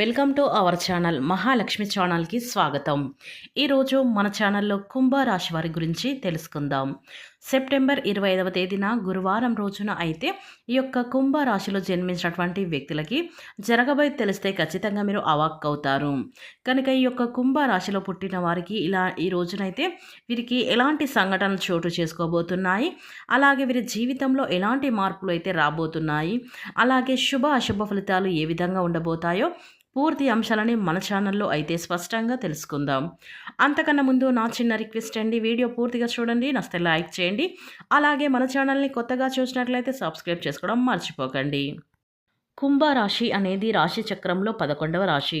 Welcome to our channel Mahalakshmi ఛానల్కి స్వాగతం. ఈరోజు మన ఛానల్లో కుంభరాశి వారి గురించి తెలుసుకుందాం. సెప్టెంబర్ ఇరవై ఐదవ తేదీన గురువారం రోజున అయితే ఈ యొక్క కుంభరాశిలో జన్మించినటువంటి వ్యక్తులకి జరగబోయే తెలిస్తే ఖచ్చితంగా మీరు అవాక్ అవుతారు. కనుక ఈ యొక్క కుంభరాశిలో పుట్టిన వారికి ఇలా ఈ రోజునైతే వీరికి ఎలాంటి సంఘటనలు చోటు చేసుకోబోతున్నాయి? అలాగే వీరి జీవితంలో ఎలాంటి మార్పులు అయితే రాబోతున్నాయి? అలాగే శుభ అశుభ ఫలితాలు ఏ విధంగా ఉండబోతాయో పూర్తి అంశాలని మన ఛానల్లో అయితే స్పష్టంగా తెలుసుకుందాం. అంతకన్నా ముందు నా చిన్న రిక్వెస్ట్ అండి. వీడియో పూర్తిగా చూడండి నస్తే లైక్ చేయండి. అలాగే మన ఛానల్ని కొత్తగా చూసినట్లయితే సబ్స్క్రైబ్ చేసుకోవడం మర్చిపోకండి. కుంభరాశి అనేది రాశి చక్రంలో పదకొండవ రాశి.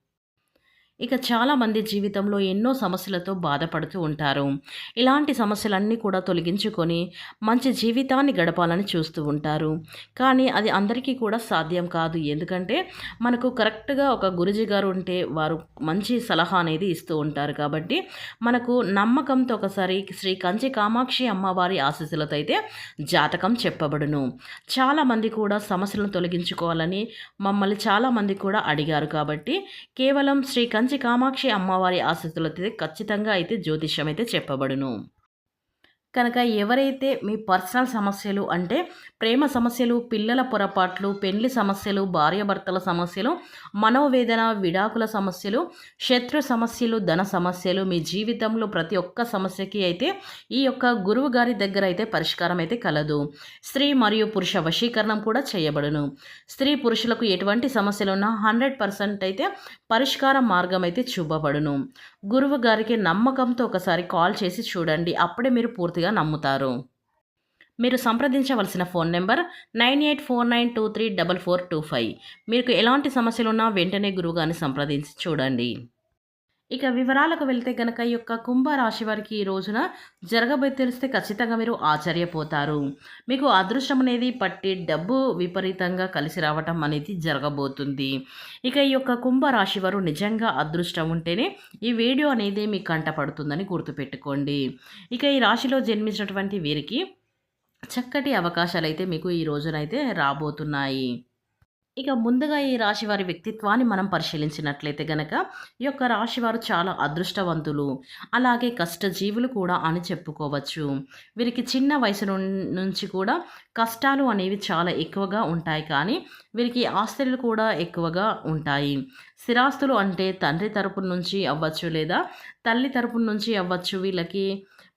ఇక చాలామంది జీవితంలో ఎన్నో సమస్యలతో బాధపడుతూ ఉంటారు. ఇలాంటి సమస్యలన్నీ కూడా తొలగించుకొని మంచి జీవితాన్ని గడపాలని చూస్తూ ఉంటారు. కానీ అది అందరికీ కూడా సాధ్యం కాదు. ఎందుకంటే మనకు కరెక్ట్గా ఒక గురుజీ గారు ఉంటే వారు మంచి సలహా అనేది ఇస్తూ ఉంటారు. కాబట్టి మనకు నమ్మకంతో ఒకసారి శ్రీ కంచి కామాక్షి అమ్మవారి ఆశీస్సులతో అయితే జాతకం చెప్పబడును. చాలామంది కూడా సమస్యలను తొలగించుకోవాలని మమ్మల్ని చాలామంది కూడా అడిగారు. కాబట్టి కేవలం శ్రీ కంచి కంచి కామాక్షి అమ్మవారి ఆశీస్సులతో ఖచ్చితంగా అయితే జ్యోతిష్యం అయితే చెప్పబడును. కనుక ఎవరైతే మీ పర్సనల్ సమస్యలు అంటే ప్రేమ సమస్యలు పిల్లల పొరపాట్లు పెళ్ళి సమస్యలు భార్యాభర్తల సమస్యలు మనోవేదన విడాకుల సమస్యలు శత్రు సమస్యలు ధన సమస్యలు మీ జీవితంలో ప్రతి ఒక్క సమస్యకి అయితే ఈ యొక్క గురువు గారి దగ్గర అయితే పరిష్కారం అయితే కలదు. స్త్రీ మరియు పురుష వశీకరణం కూడా చేయబడును. స్త్రీ పురుషులకు ఎటువంటి సమస్యలు ఉన్నా హండ్రెడ్ పర్సెంట్ అయితే పరిష్కార మార్గం అయితే చూపబడును. గురువు గారికి నమ్మకంతో ఒకసారి కాల్ చేసి చూడండి. అప్పుడే మీరు పూర్తిగా నమ్ముతారు. మీరు సంప్రదించవలసిన phone number nine eight four nine two three double four two five. మీకు ఎలాంటి సమస్యలున్నా వెంటనే గురువుగారిని సంప్రదించి చూడండి. ఇక వివరాలకు వెళ్తే కనుక ఈ యొక్క కుంభరాశి వారికి ఈ రోజున జరగబోయి తెలిస్తే ఖచ్చితంగా మీరు ఆశ్చర్యపోతారు. మీకు అదృష్టం అనేది పట్టి డబ్బు విపరీతంగా కలిసి రావటం అనేది జరగబోతుంది. ఇక ఈ యొక్క కుంభరాశి వారు నిజంగా అదృష్టం ఉంటేనే ఈ వీడియో అనేది మీకు కంటపడుతుందని గుర్తుపెట్టుకోండి. ఇక ఈ రాశిలో జన్మించినటువంటి వీరికి చక్కటి అవకాశాలు అయితే మీకు ఈ రోజునైతే రాబోతున్నాయి. ఇక ముందుగా ఈ రాశి వారి వ్యక్తిత్వాన్ని మనం పరిశీలించినట్లయితే గనక ఈ యొక్క రాశివారు చాలా అదృష్టవంతులు. అలాగే కష్టజీవులు కూడా అని చెప్పుకోవచ్చు. వీరికి చిన్న వయసు నుంచి కూడా కష్టాలు అనేవి చాలా ఎక్కువగా ఉంటాయి కానీ వీరికి ఆస్తులు కూడా ఎక్కువగా ఉంటాయి. స్థిరాస్తులు అంటే తండ్రి తరపు నుంచి అవ్వచ్చు లేదా తల్లి తరపు నుంచి అవ్వచ్చు. వీళ్ళకి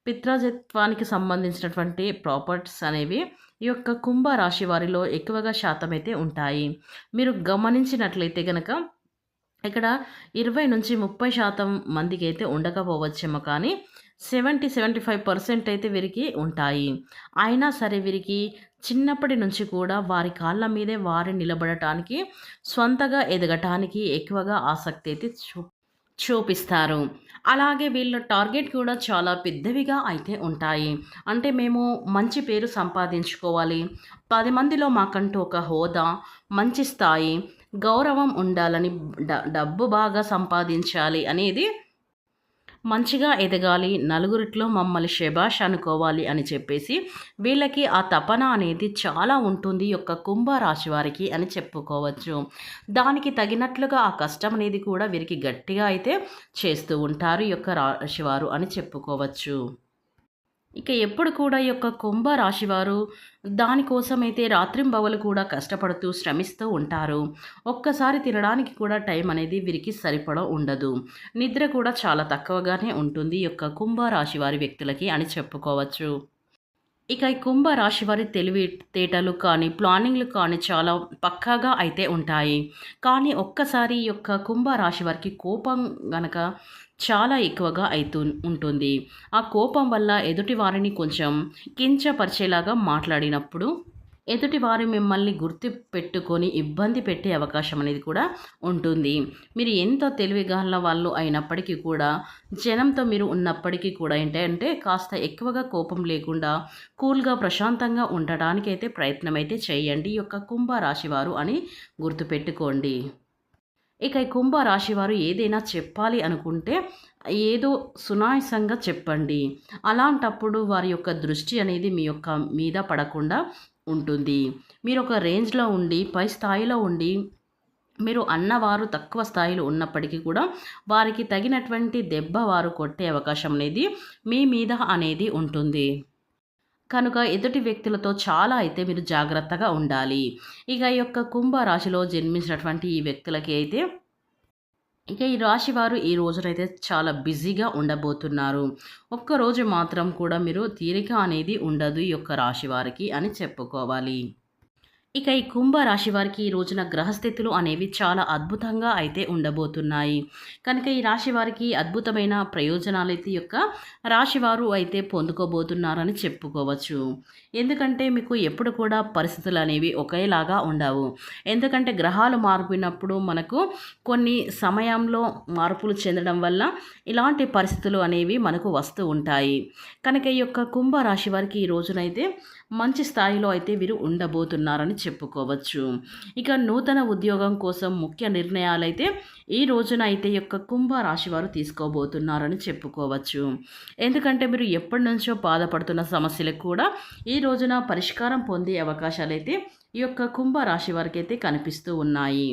పిత్రాజత్వానికి సంబంధించినటువంటి ప్రాపర్టీస్ అనేవి ఈ యొక్క కుంభ రాశి వారిలో ఎక్కువగా శాతం అయితే ఉంటాయి. మీరు గమనించినట్లయితే కనుక ఇక్కడ ఇరవై నుంచి ముప్పై శాతం మందికి అయితే ఉండకపోవచ్చేమో కానీ సెవెంటీ సెవెంటీ ఫైవ్ పర్సెంట్ అయితే వీరికి ఉంటాయి. అయినా సరే వీరికి చిన్నప్పటి నుంచి కూడా వారి కాళ్ళ మీదే వారి నిలబడటానికి స్వంతగా ఎదగటానికి ఎక్కువగా ఆసక్తి అయితే చూ చూపిస్తారు. అలాగే వీళ్ళ టార్గెట్ కూడా చాలా పెద్దవిగా అయితే ఉంటాయి. అంటే మేము మంచి పేరు సంపాదించుకోవాలి. పది మందిలో మాకంటూ ఒక హోదా మంచి స్థాయి గౌరవం ఉండాలని డబ్బు బాగా సంపాదించాలి అనేది మంచిగా ఎదగాలి నలుగురిట్లో మమ్మల్ని శబాష్ అనుకోవాలి అని చెప్పేసి వీళ్ళకి ఆ తపన అనేది చాలా ఉంటుంది యొక్క కుంభరాశి వారికి అని చెప్పుకోవచ్చు. దానికి తగినట్లుగా ఆ కష్టం అనేది కూడా వీరికి గట్టిగా అయితే చేస్తూ ఉంటారు యొక్క రాశివారు అని చెప్పుకోవచ్చు. ఇక ఎప్పుడు కూడా ఈ యొక్క కుంభ రాశివారు దానికోసమైతే రాత్రింబవలు కూడా కష్టపడుతూ శ్రమిస్తూ ఉంటారు. ఒక్కసారి తినడానికి కూడా టైం అనేది వీరికి సరిపడ ఉండదు. నిద్ర కూడా చాలా తక్కువగానే ఉంటుంది ఈ యొక్క కుంభ రాశి వారి వ్యక్తులకి అని చెప్పుకోవచ్చు. ఇక ఈ కుంభ రాశి వారి తెలివి తేటలు కానీ ప్లానింగ్లు కానీ చాలా పక్కాగా అయితే ఉంటాయి. కానీ ఒక్కసారి ఈ యొక్క కుంభ రాశి వారికి కోపం గనక చాలా ఎక్కువగా అవుతూ ఉంటుంది. ఆ కోపం వల్ల ఎదుటి వారిని కొంచెం కించపరిచేలాగా మాట్లాడినప్పుడు ఎదుటి వారు మిమ్మల్ని గుర్తు పెట్టుకొని ఇబ్బంది పెట్టే అవకాశం అనేది కూడా ఉంటుంది. మీరు ఎంత తెలివిగాల వాళ్ళు అయినప్పటికీ కూడా జనంతో మీరు ఉన్నప్పటికీ కూడా ఏంటంటే కాస్త ఎక్కువగా కోపం లేకుండా కూల్గా ప్రశాంతంగా ఉండటానికైతే ప్రయత్నం అయితే చేయండి. ఈ యొక్క కుంభ రాశివారు అని గుర్తుపెట్టుకోండి ఇక ఈ కుంభ రాశి వారు ఏదైనా చెప్పాలి అనుకుంటే ఏదో సునాయసంగా చెప్పండి. అలాంటప్పుడు వారి యొక్క దృష్టి అనేది మీ యొక్క మీద పడకుండా ఉంటుంది. మీరు ఒక రేంజ్లో ఉండి పై స్థాయిలో ఉండి మీరు అన్నవారు తక్కువ స్థాయిలో ఉన్నప్పటికీ కూడా వారికి తగినటువంటి దెబ్బ వారు కొట్టే అవకాశం అనేది మీ మీద అనేది ఉంటుంది. కనుక ఎదుటి వ్యక్తులతో చాలా అయితే మీరు జాగ్రత్తగా ఉండాలి. ఇక ఈ యొక్క కుంభ రాశిలో జన్మించినటువంటి ఈ వ్యక్తులకి అయితే ఇక ఈ రాశి వారు ఈ రోజునైతే చాలా బిజీగా ఉండబోతున్నారు. ఒక్కరోజు మాత్రం కూడా మీరు తీరిక అనేది ఉండదు ఈ యొక్క రాశి వారికి అని చెప్పుకోవాలి. ఇక ఈ కుంభ రాశి వారికి ఈ రోజున గ్రహస్థితులు అనేవి చాలా అద్భుతంగా అయితే ఉండబోతున్నాయి. కనుక ఈ రాశి వారికి అద్భుతమైన ప్రయోజనాలు అయితే యొక్క రాశి వారు అయితే పొందుకోబోతున్నారని చెప్పుకోవచ్చు. ఎందుకంటే మీకు ఎప్పుడు కూడా పరిస్థితులు అనేవి ఒకేలాగా ఉండవు. ఎందుకంటే గ్రహాలు మారిపోయినప్పుడు మనకు కొన్ని సమయంలో మార్పులు చెందడం వల్ల ఇలాంటి పరిస్థితులు అనేవి మనకు వస్తూ ఉంటాయి. కనుక ఈ యొక్క కుంభ రాశి వారికి ఈ రోజునైతే మంచి స్థాయిలో అయితే వీరు ఉండబోతున్నారని చెప్పుకోవచ్చు. ఇక నూతన ఉద్యోగం కోసం ముఖ్య నిర్ణయాలు అయితే ఈ రోజున అయితే యొక్క కుంభ రాశి వారు తీసుకోబోతున్నారని చెప్పుకోవచ్చు. ఎందుకంటే మీరు ఎప్పటి నుంచో బాధపడుతున్న సమస్యలకు కూడా ఈ రోజున పరిష్కారం పొందే అవకాశాలు అయితే ఈ యొక్క కుంభ రాశి వారికి అయితే కనిపిస్తూ ఉన్నాయి.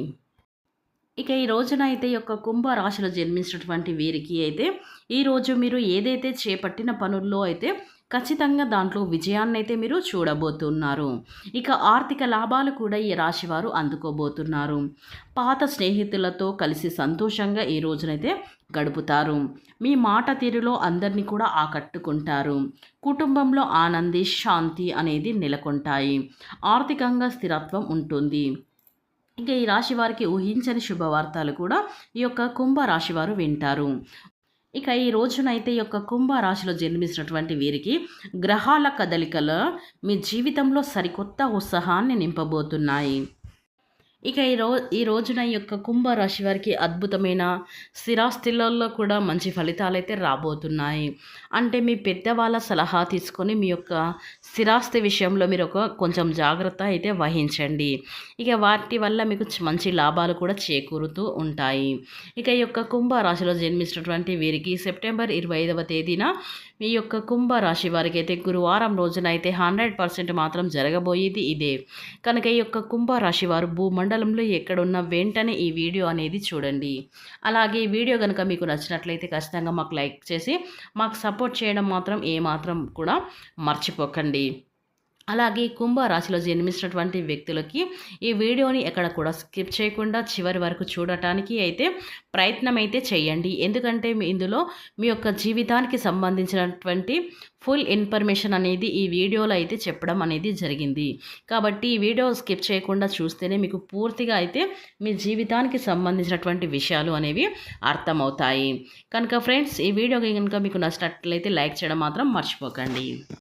ఇక ఈ రోజున అయితే యొక్క కుంభ రాశిలో జన్మించినటువంటి వీరికి అయితే ఈరోజు మీరు ఏదైతే చేపట్టిన పనుల్లో అయితే ఖచ్చితంగా దాంట్లో విజయాన్ని అయితే మీరు చూడబోతున్నారు. ఇక ఆర్థిక లాభాలు కూడా ఈ రాశివారు అందుకోబోతున్నారు. పాత స్నేహితులతో కలిసి సంతోషంగా ఈ రోజునైతే గడుపుతారు. మీ మాట తీరులో అందరినీ కూడా ఆకట్టుకుంటారు. కుటుంబంలో ఆనంది శాంతి అనేది నెలకొంటాయి. ఆర్థికంగా స్థిరత్వం ఉంటుంది. ఇంకా ఈ రాశి వారికి ఊహించని శుభవార్తలు కూడా ఈ యొక్క కుంభ రాశి వారు వింటారు. ఇక ఈ రోజునైతే ఈ యొక్క కుంభ రాశిలో జన్మించినటువంటి వీరికి గ్రహాల కదలికలు మీ జీవితంలో సరికొత్త ఉత్సాహాన్ని నింపబోతున్నాయి. ఇక ఈ రో ఈ రోజున ఈ యొక్క కుంభరాశి వారికి అద్భుతమైన స్థిరాస్తులలో కూడా మంచి ఫలితాలు అయితే రాబోతున్నాయి. అంటే మీ పెద్దవాళ్ళ సలహా తీసుకొని మీ యొక్క స్థిరాస్తి విషయంలో మీరు ఒక కొంచెం జాగ్రత్త అయితే వహించండి. ఇక వాటి వల్ల మీకు మంచి లాభాలు కూడా చేకూరుతూ ఉంటాయి. ఇక ఈ యొక్క కుంభరాశిలో జన్మించినటువంటి వీరికి సెప్టెంబర్ ఇరవై ఐదవ తేదీన మీ యొక్క కుంభరాశి వారికి అయితే గురువారం రోజున అయితే హండ్రెడ్ పర్సెంట్ మాత్రం జరగబోయేది ఇదే. కనుక ఈ యొక్క కుంభరాశి వారు మండలంలో ఎక్కడున్న వెంటనే ఈ వీడియో అనేది చూడండి. అలాగే ఈ వీడియో కనుక మీకు నచ్చినట్లయితే ఖచ్చితంగా మాకు లైక్ చేసి మాకు సపోర్ట్ చేయడం మాత్రం ఏమాత్రం కూడా మర్చిపోకండి. అలాగే కుంభరాశిలో జన్మించినటువంటి వ్యక్తులకి ఈ వీడియోని ఎక్కడ కూడా స్కిప్ చేయకుండా చివరి వరకు చూడటానికి అయితే ప్రయత్నం అయితే చేయండి. ఎందుకంటే ఇందులో మీ యొక్క జీవితానికి సంబంధించినటువంటి ఫుల్ ఇన్ఫర్మేషన్ అనేది ఈ వీడియోలో అయితే చెప్పడం అనేది జరిగింది. కాబట్టి ఈ వీడియో స్కిప్ చేయకుండా చూస్తేనే మీకు పూర్తిగా అయితే మీ జీవితానికి సంబంధించినటువంటి విషయాలు అనేవి అర్థమవుతాయి. కనుక ఫ్రెండ్స్ ఈ వీడియో కనుక మీకు నచ్చినట్లయితే లైక్ చేయడం మాత్రం మర్చిపోకండి.